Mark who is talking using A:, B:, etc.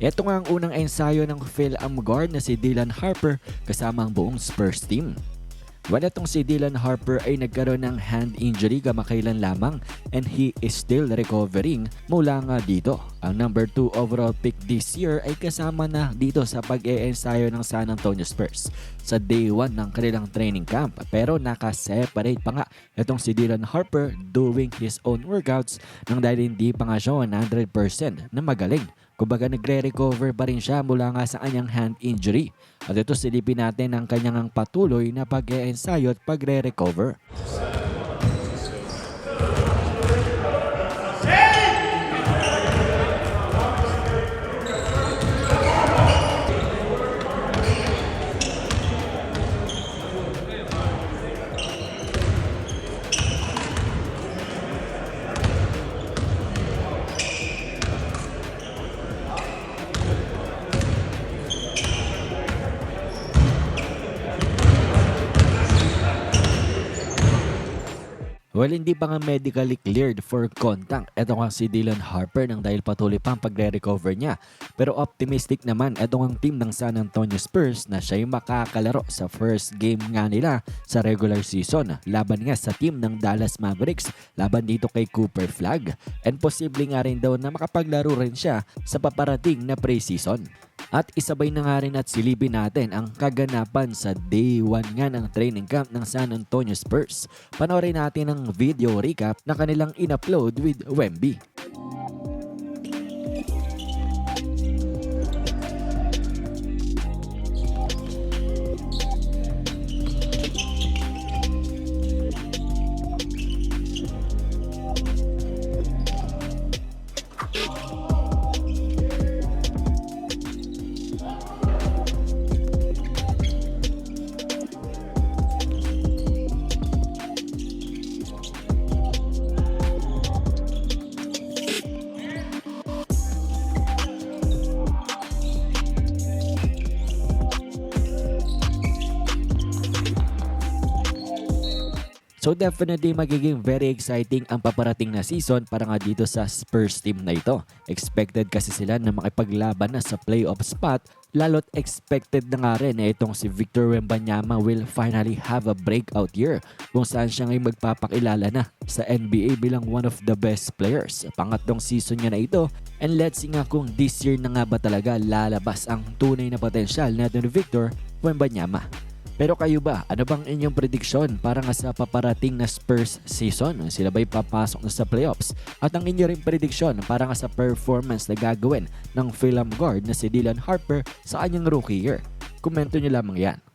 A: Ito nga ang unang ensayo ng Phil Amgard na si Dylan Harper kasama ang buong Spurs team. Wala itong si Dylan Harper ay nagkaroon ng hand injury kamakailan lamang and he is still recovering mula nga dito. Ang number 2 overall pick this year ay kasama na dito sa pag-e-ensayo ng San Antonio Spurs sa day 1 ng kanilang training camp. Pero naka-separate pa nga itong si Dylan Harper doing his own workouts nang dahil hindi pa nga siya 100% na magaling. Kumbaga nagre-recover pa rin siya mula nga sa kanyang hand injury. At ito silipin natin ang kanyang patuloy na pag-e-ensayo at pagre-recover. Well, hindi pa nga medically cleared for contact. Ito nga si Dylan Harper nang dahil patuloy pa ang pagre-recover niya. Pero optimistic naman ito ang team ng San Antonio Spurs na siya'y makakalaro sa first game nga nila sa regular season. Laban nga sa team ng Dallas Mavericks, laban dito kay Cooper Flag. And posible nga rin daw na makapaglaro rin siya sa paparating na preseason. At isabay na nga rin at silipin natin ang kaganapan sa day 1 nga ng training camp ng San Antonio Spurs. Panoorin natin ang video recap na kanilang in-upload with Wemby. So definitely magiging very exciting ang paparating na season para nga dito sa Spurs team na ito. Expected kasi sila na makipaglaban na sa playoff spot lalo't expected na nga rin na itong si Victor Wembanyama will finally have a breakout year kung saan siya ngayon magpapakilala na sa NBA bilang one of the best players. Pangatlong season niya na ito and let's see nga kung this year na nga ba talaga lalabas ang tunay na potensyal natin ni Victor Wembanyama. Pero kayo ba, ano bang inyong prediksyon para nga sa paparating na Spurs season? Sila ba'y papasok na sa playoffs? At ang inyo rin prediksyon para nga sa performance na gagawin ng Philem guard na si Dylan Harper sa kanyang rookie year? Komento nyo lamang yan.